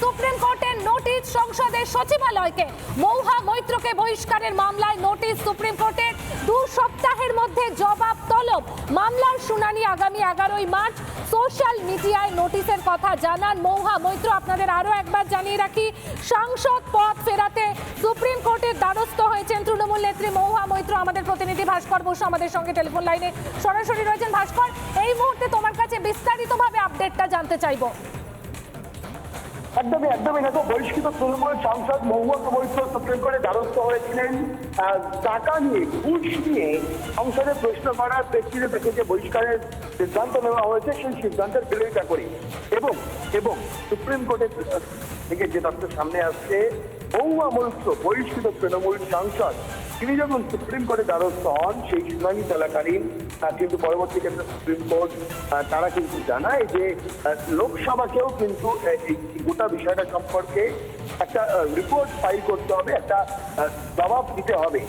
Supreme কোর্টের notice সংসদের সচিবালয়কে মৌহা মৈত্রকে বহিষ্কারের মামলায় নোটিশ সুপ্রিম কোর্টের দু সপ্তাহের মধ্যে জবাব তলব। মামলার শুনানি আগামী এগারোই মার্চ। সোশ্যাল মিডিয়ায় নোটিশের কথা জানান মৌহা মৈত্র। আপনাদের আরও একবার জানিয়ে রাখি, সাংসদ পদ ফেরাতে সুপ্রিম কোর্টের দ্বারস্থ হয়েছেন তৃণমূল নেত্রী মৌহা মৈত্র। আমাদের প্রতিনিধি ভাস্কর বসু আমাদের সঙ্গে টেলিফোন লাইনে সরাসরি রয়েছেন ভাস্কর। এই মুহূর্তে তোমার কাছে বিস্তারিতভাবে আপডেটটা জানতে চাইব। একদমই একদমই দেখো বহিষ্কৃত তৃণমূল সাংসদ মহুয়া মৈত্র সুপ্রিম কোর্টে দ্বারস্থ হয়েছিলেন। টাকা নিয়ে, ঘুষ নিয়ে সংসদে প্রশ্ন করার প্রেক্ষিতে থেকে যে বহিষ্কারের সিদ্ধান্ত নেওয়া হয়েছে, সেই সিদ্ধান্তের বিরোধিতা করি। এবং এবং সুপ্রিম কোর্টের থেকে যে তথ্য সামনে আসছে মহুয়া মৈত্র বহিষ্কৃত তৃণমূল সাংসদ। তিনি যখন সুপ্রিম কোর্টে দ্বারস্থ হন, সেই শুনানি চলাকালীন কিন্তু পরবর্তী ক্ষেত্রে সুপ্রিম কোর্ট তারা কিন্তু জানায় যে লোকসভাকেও কিন্তু এই গোটা বিষয়টা সম্পর্কে একটা রিপোর্ট ফাইল করতে হবে, একটা জবাব দিতে হবে।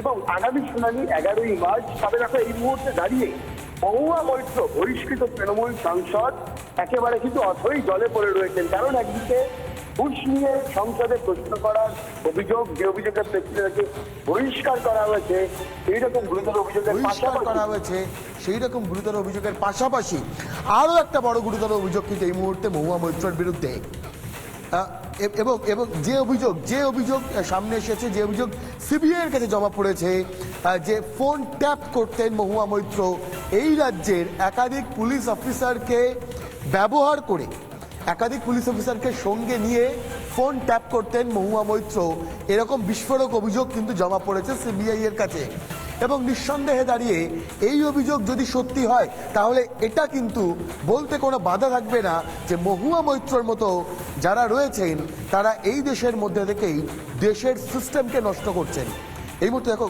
এবং আগামী শুনানি এগারোই মার্চ, তবে দেখো এই মুহূর্তে দাঁড়িয়ে মহুয়া মৈত্র বহিষ্কৃত তৃণমূল সাংসদ একেবারে কিন্তু অথই জলে পড়ে রয়েছেন। কারণ একদিকে ঘুষ নিয়ে সংসদে প্রশ্ন করার অভিযোগ যে অভিযোগের প্রেক্ষিতে বহিষ্কার করা হয়েছে এই রকম গুরুতর অভিযোগের বহিষ্কার করা হয়েছে সেই রকম গুরুতর অভিযোগের পাশাপাশি আরও একটা বড় গুরুতর অভিযোগ কিন্তু এই মুহূর্তে মহুয়া মৈত্রর বিরুদ্ধে। এবং এবং যে অভিযোগ যে অভিযোগ সামনে এসেছে যে অভিযোগ সিবিআই এর কাছে জমা পড়েছে যে ফোন ট্যাপ করতেন মহুয়া মৈত্র এই রাজ্যের একাধিক পুলিশ অফিসারকে ব্যবহার করে একাধিক পুলিশ অফিসারকে সঙ্গে নিয়ে ফোন ট্যাপ করতেন মহুয়া মৈত্র। এরকম বিস্ফোরক অভিযোগ কিন্তু জমা পড়েছে সিবিআই এর কাছে। এবং নিঃসন্দেহে দাঁড়িয়ে এই অভিযোগ যদি সত্যি হয়, তাহলে এটা কিন্তু বলতে কোনো বাধা থাকবে না যে মহুয়া মৈত্রর মতো যারা রয়েছেন, তারা এই দেশের মধ্যে থেকেই দেশের সিস্টেমকে নষ্ট করছেন। এই মুহূর্তে দেখো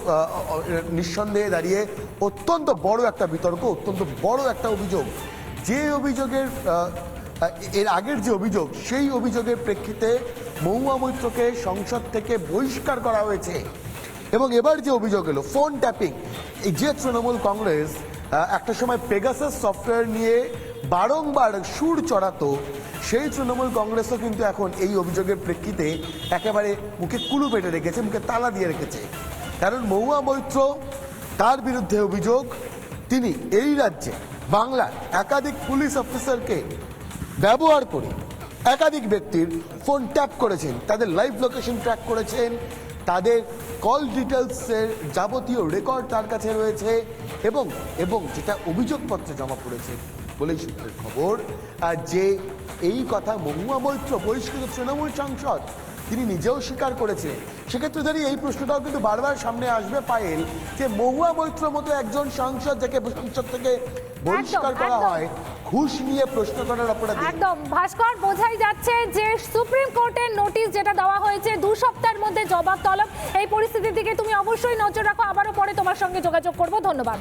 নিঃসন্দেহে দাঁড়িয়ে অত্যন্ত বড় একটা বিতর্ক, অত্যন্ত বড় একটা অভিযোগ। যে অভিযোগের এর আগের যে অভিযোগ, সেই অভিযোগের প্রেক্ষিতে মহুয়া মৈত্রকে সংসদ থেকে বহিষ্কার করা হয়েছে। এবং এবার যে অভিযোগ এলো ফোন ট্যাপিং এই যে তৃণমূল কংগ্রেস একটা সময় পেগাসাস সফটওয়্যার নিয়ে বারংবার সুর চড়াতো, সেই তৃণমূল কংগ্রেসও কিন্তু এখন এই অভিযোগের প্রেক্ষিতে একেবারে মুখে কুলু পেটে রেখেছে, মুখে তালা দিয়ে রেখেছে। কারণ মহুয়া মৈত্র, তার বিরুদ্ধে অভিযোগ, তিনি এই রাজ্যে, বাংলার একাধিক পুলিশ অফিসারকে ব্যবহার করে। একাধিক ব্যক্তির ফোন ট্যাপ করেছেন, তাদের লাইভ লোকেশন ট্র্যাক করেছেন, তাদের কল ডিটেলসের যাবতীয় রেকর্ড তার কাছে রয়েছে এবং এবং যেটা অভিযোগপত্রে জমা পড়েছে বলেই সূত্রের খবর যে এই কথা মহুয়া মৈত্র বহিষ্কৃত তৃণমূল সাংসদ তিনি নিজেও স্বীকার করেছিলেন। সেক্ষেত্রে দাঁড়িয়ে এই প্রশ্নটাও কিন্তু বারবার সামনে আসবে পায়েল যে মহুয়া মৈত্র মতো একজন সাংসদ যাকে সংসদ থেকে বহিষ্কার করা হয় ঘুষ নিয়ে প্রশ্ন করার অপরাধে। একদম। ভাস্কর বোঝাই যাচ্ছে যে সুপ্রিম কোর্টের নোটিশ যেটা দেওয়া হয়েছে দু সপ্তাহের মধ্যে জবাব তলব। এই পরিস্থিতির দিকে তুমি অবশ্যই নজর রাখো। আবারও পরে তোমার সঙ্গে যোগাযোগ করব। ধন্যবাদ।